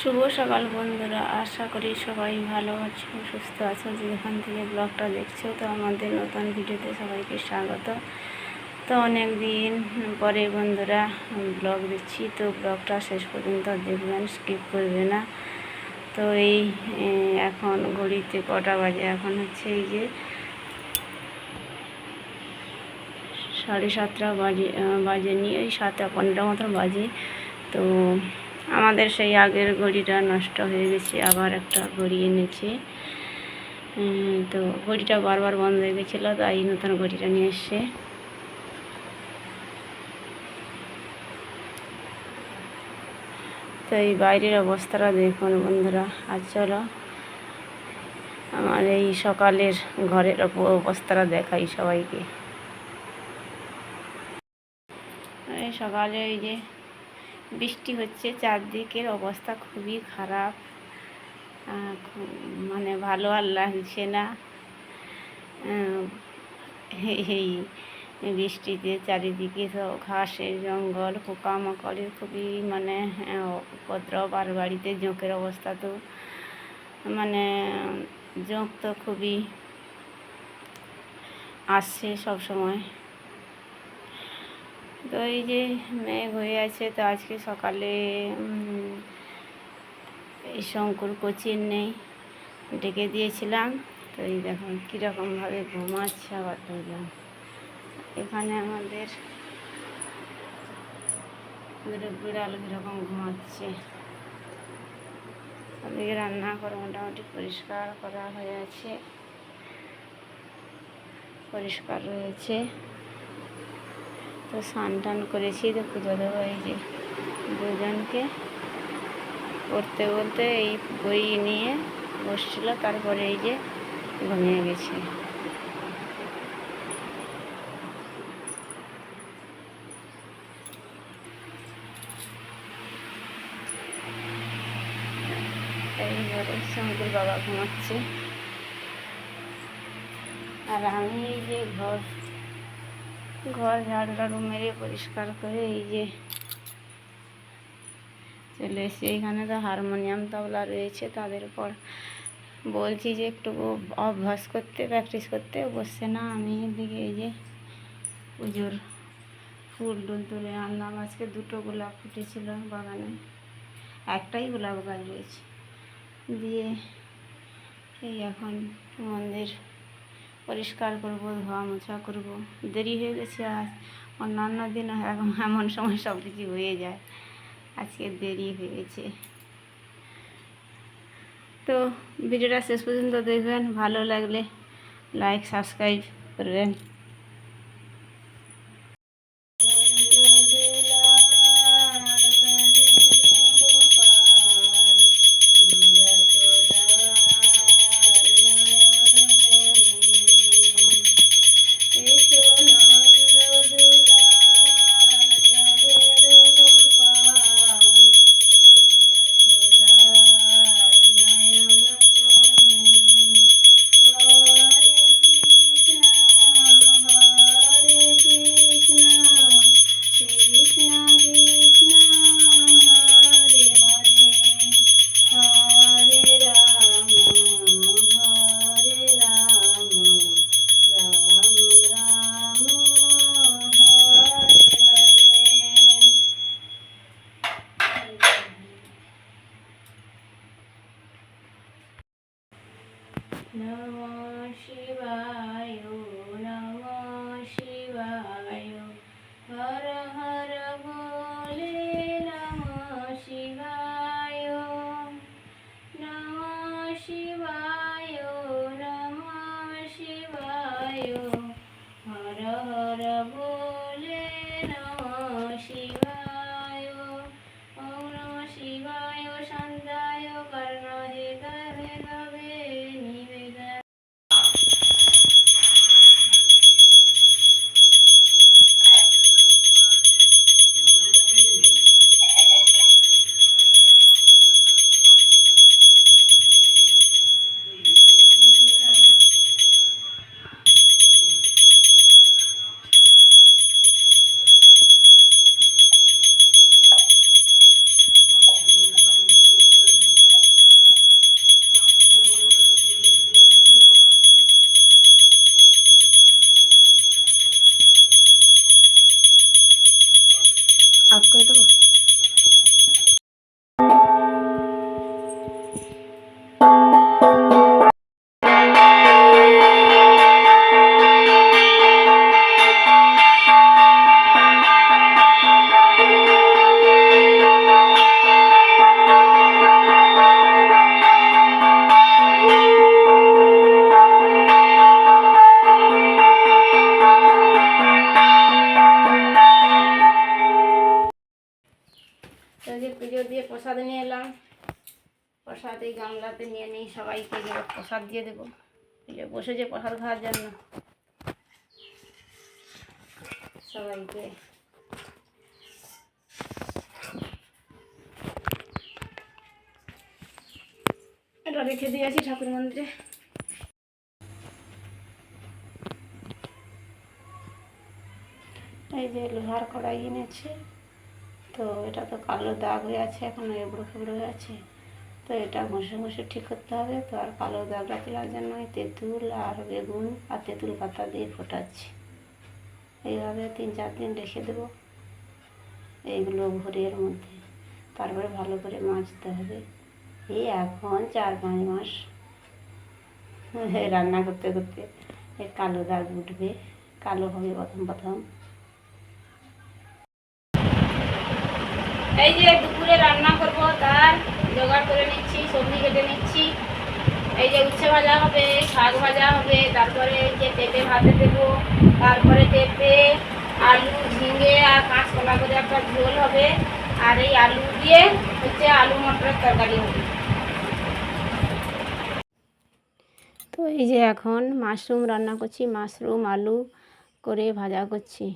শুভ সকাল বন্ধুরা, আশা করি সবাই ভালো আছো, সুস্থ আছো। যেখান থেকে ব্লগটা দেখছ, তো আমাদের নতুন ভিডিওতে সবাইকে স্বাগত। তো অনেক দিন পরে বন্ধুরা ব্লগ দিচ্ছি, তো ব্লগটা শেষ পর্যন্ত দেখবেন স্কিপ করবে না। তো এই এখন ঘড়িতে কটা বাজে? এখন হচ্ছে এই যে সাড়ে সাতটা বাজে বাজে নিয়ে এই সাতটা পনেরো মতো বাজে। তো আমাদের সেই আগের ঘড়িটা নষ্ট হয়ে গেছে, আবার একটা ঘড়ি এনেছে। তো ঘড়িটা বারবার বন্ধ হয়ে গেছিল, তাই নতুন ঘড়িটা নিয়ে এসছে। তো এই বাইরের অবস্থাটা দেখুন বন্ধুরা, আর চলো। আমার এই সকালের ঘরের অবস্থাটা দেখাই সবাইকে। সকালে এই যে বৃষ্টি হচ্ছে, চারদিকের অবস্থা খুবই খারাপ। মানে ভালো আর লাগছে না। এই বৃষ্টিতে চারিদিকে সব ঘাসের জঙ্গল, পোকামাকড়ের খুবই মানে উপদ্রব আর বাড়িতে জোঁকের অবস্থা তো মানে জোঁক তো খুবই আসছে সব সময় তো এই যে মেঘ হয়ে আছে, তো আজকে সকালে এই শঙ্কুর কোচিন নেই, ডেকে দিয়েছিলাম। তো এই দেখুন কীরকমভাবে ঘুমাচ্ছে আবার দেখলাম এখানে আমাদের বিড়াল কীরকম ঘুমাচ্ছে। ওদিকে রান্না করে মোটামুটি পরিষ্কার করা হয়ে আছে। পরিষ্কার রয়েছে। তো স্নান টান করেছি, তো পুজো দেবো এই যে দুজনকে। পড়তে বলতে এই বই নিয়ে বসছিল, তারপরে এই যে ঘুমিয়ে গেছে। এইবারে শঙ্কুর বাবা ঘুমাচ্ছে। আর আমি এই যে ঘর ঘর ঝাড়ু টাড়ু মেরে পরিষ্কার করে এই যে চলে এসেছি। এইখানে তো হারমোনিয়াম তবলা রয়েছে, তাদের পর বলছি যে একটু অভ্যাস করতে প্র্যাকটিস করতে। বসছে না, আমি এদিকে এই যে পুজোর ফুল টুল তুলে আনলাম। আজকে দুটো গোলাপ ফুটেছিল বাগানে। একটাই গোলাপ গাছ রয়েছে। দিয়ে এই এখন মন্দির পরিষ্কার করব, ধোয়া মোছা করব। দেরি হয়ে গেছে আজ। অন্যান্য দিন এখন এমন সময় সব কিছু হয়ে যায়। আজকে দেরি হয়েছে। তো ভিডিওটা শেষ পর্যন্ত দেখবেন। ভালো লাগলে লাইক সাবস্ক্রাইব করবেন। Namah Shivaya, Namah Shivaya, Har Har Bole Namah Shivaya. Namah Shivaya, Namah Shivaya, এই গামলাতে নিয়ে নিই সবাইকে প্রসাদ দিয়ে দেবো। এই যে বসেছে প্রসাদ খাওয়ার জন্য। সবাইকে। এটা রেখে দিয়ে আসি ঠাকুর মন্দিরে। এই যে লোহার কড়াই এনেছে। তো এটা তো কালো দাগ হয়ে আছে, এখন এবড়ো খেবড়ো হয়ে আছে। তো এটা ঘষে ঘষে ঠিক করতে হবে। তো আর কালো দাগটা তোলার জন্য তেঁতুল আর বেগুন আর তেঁতুল পাতা দিয়ে ফোটাচ্ছি। এইভাবে তিন চার দিন রেখে দেবো এইগুলো ভোরের মধ্যে। তারপরে ভালো করে মাজতে হবে। এই এখন চার পাঁচ মাস রান্না করতে করতে এই কালো দাগ উঠবে, কালো হবে প্রথম প্রথম। এই যে দুপুরে রান্না করব তার জোগাড় করে নিচ্ছি, সবজি কেটে নিচ্ছি। এই যে উচ্ছে ভাজা হবে, শাক ভাজা হবে, তারপরে যে পেঁপে ভাতে দেবো, তারপরে পেঁপে, আলু, ঝিঙে আর কাঁচকলা করে একটা ঝোল হবে। আর এই আলু দিয়ে হচ্ছে আলু মটরের তরকারি হবে। তো এই যে এখন মাশরুম রান্না করছি, মাশরুম আলু করে ভাজা করছি।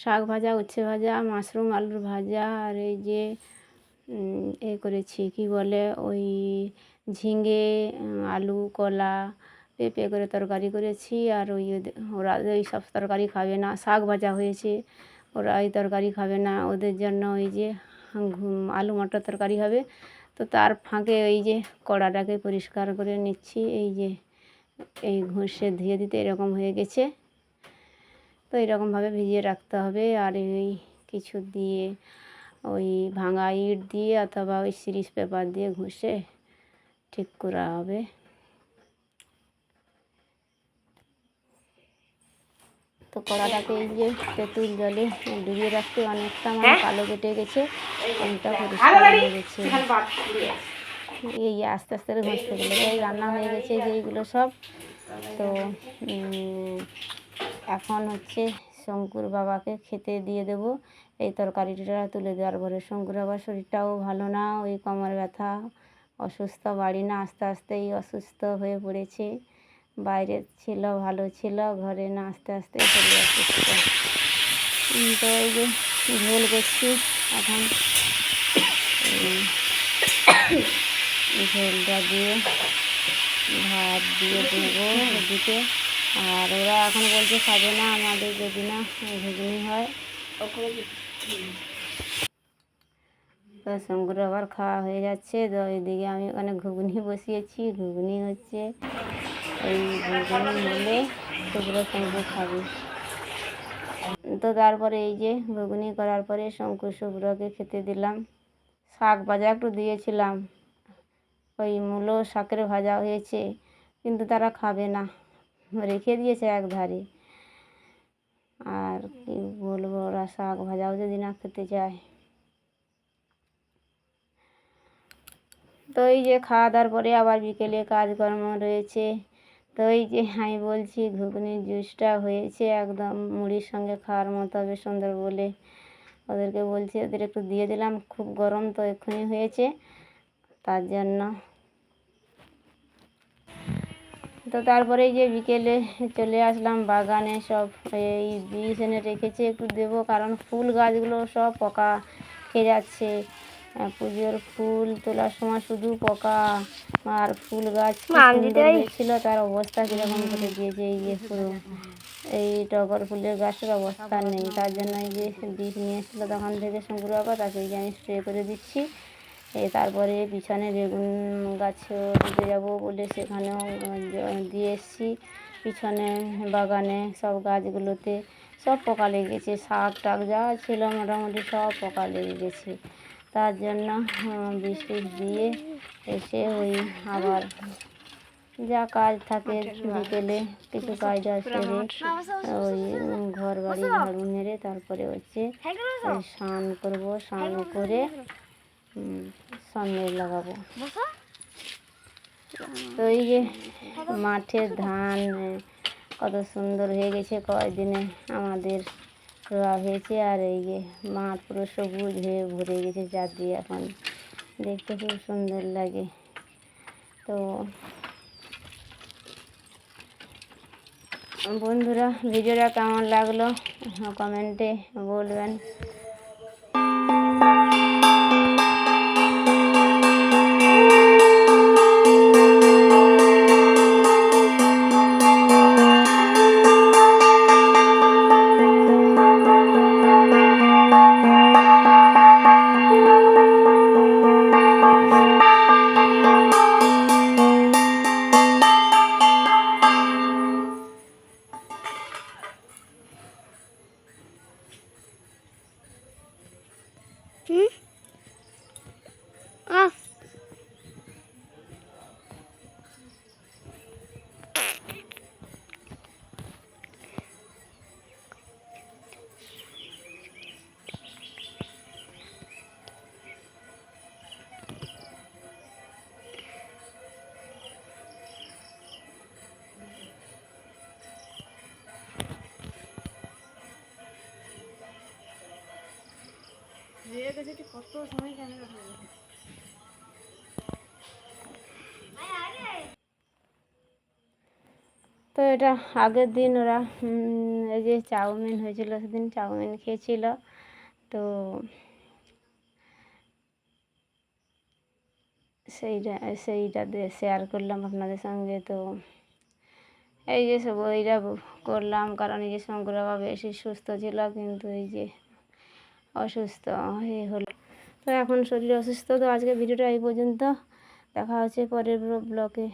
শাক ভাজা, উচ্ছে ভাজা, মাশরুম, আলুর ভাজা, আর এই যে এ করেছি, কি বলে, ওই ঝিঙে, আলু, কলা, পেঁপে করে তরকারি করেছি, আর ওই ওরা ওই সব তরকারি খাবে না, শাক ভাজা হয়েছে, ওরা ওই তরকারি খাবে না, ওদের জন্য ওই যে আলু মটর তরকারি হবে, তো তার ফাঁকে ওই যে, কড়াটাকে পরিষ্কার করে নিচ্ছি, এই যে, এই ঘষে ধুয়ে দিতে এরকম হয়ে গেছে তো এরকমভাবে ভিজিয়ে রাখতে হবে। আর এই কিছু দিয়ে ওই ভাঙা ইট দিয়ে অথবা ওই সিরিজ পেপার দিয়ে ঘষে ঠিক করা হবে। তো কড়াটাকে এই যে তেঁতুল জলে ডুবিয়ে রাখতে অনেকটা মানে কালো কেটে গেছে। অনেকটা পরিষ্কার হয়ে গেছে? এই আস্তে আস্তে ঘষতে গেলে এই রান্না হয়ে গেছে যে এইগুলো সব। তো এখন হচ্ছে শঙ্কুর বাবাকে খেতে দিয়ে দেব। এই তরকারিটা তুলে দেওয়ার পরে শঙ্কুর বাবার শরীরটাও ভালো না, ওই কোমর ব্যথা, অসুস্থ, বাড়ি না আস্তে আস্তে এই অসুস্থ হয়ে পড়েছে। বাইরে ছিল, ভালো ছিল, ঘরে না আস্তে আস্তে শরীর অসুস্থ তো এই যে ঝোল করছি এখন। ঝোলটা দিয়ে ভাত দিয়ে দেবো ওদিকে আর ওরা এখন বলছে খাবে না আমাদের যদি না ঘুগনি হয় শঙ্কর আবার খাওয়া হয়ে যাচ্ছে। তো এদিকে আমি ওখানে ঘুগনি বসিয়েছি। ঘুগনি হচ্ছে এই ঘুগনি হলে সেগুলো শঙ্কু খাবে। তো তারপরে এই যে ঘুগনি করার পরে শঙ্কু শুভ্রকে খেতে দিলাম। শাক ভাজা একটু দিয়েছিলাম। ওই মূলো শাকের ভাজা হয়েছে, কিন্তু তারা খাবে না। রেখে দিয়েছে এক ধারে। আর কি বলব, ওরা শাক ভাজাও যদি না খেতে চায়। তো এই যে খাওয়া দাওয়ার পরে আবার বিকেলে কাজকর্ম রয়েছে। তো এই যে আমি বলছি, ঘুগনির জুসটা হয়েছে একদম মুড়ির সঙ্গে খাওয়ার মতো হবে সুন্দর বলে। ওদেরকে বলছি, ওদের একটু দিয়ে দিলাম, খুব গরম তো এক্ষুনি হয়েছে। তার জন্য তো তারপরে যে বিকেলে চলে আসলাম বাগানে সব এই বীজ এনে রেখেছি একটু দেবো কারণ ফুল গাছগুলো সব পোকা খেয়ে যাচ্ছে। পুজোর ফুল তোলার সময় শুধু পোকা আর ফুল গাছ ছিল তার অবস্থা কীরকম করে দিয়েছে এই যে পুরো এই টগর ফুলের গাছের অবস্থা নেই তার জন্য এই যে বীজ নিয়ে এসেছিল তখন থেকে শঙ্কুর বাবা তাকে আমি স্প্রে করে দিচ্ছি। তারপরে পিছনে বেগুন গাছেও দিতে যাব বলে সেখানেও দিয়ে এসেছি। পিছনে বাগানে সব গাছগুলোতে সব পোকা লেগেছে শাক টাক যা ছিল মোটামুটি সব পোকা লেগে গেছে। তার জন্য আহ, বিষ টিষ দিয়ে এসে ওই আবার যা কাজ থাকে বিকেলে কিছু কাজ সেরে ওই ঘর বাড়ি ঝাড়ু মেরে তারপরে হচ্ছে স্নান করব স্নান করে সঙ্গে লাগাবো। তো এই যে মাঠের ধান কত সুন্দর হয়ে গেছে কয়দিনে আমাদের রোয়া হয়েছে। আর এই যে মাঠ পুরো সবুজ হয়ে ভরে গেছে চার দিয়ে এখন। দেখতে খুব সুন্দর লাগে। তো বন্ধুরা ভিডিওটা কেমন লাগল? কমেন্টে বলবেন। হুম তো এটা আগের দিন ওরা এই যে চাউমিন হয়েছিল, সেদিন চাউমিন খেয়েছিল। তো সেইটা সেইটা শেয়ার করলাম আপনাদের সঙ্গে। তো এই যে সব ওইটা করলাম, কারণ এই যে শঙ্কর বাবা বেশি সুস্থ ছিল, কিন্তু এই যে অসুস্থ হয়ে হলো। তো এখন শরীর অসুস্থ তো আজকে ভিডিওটা এই পর্যন্ত। দেখা হচ্ছে পরের ব্লকে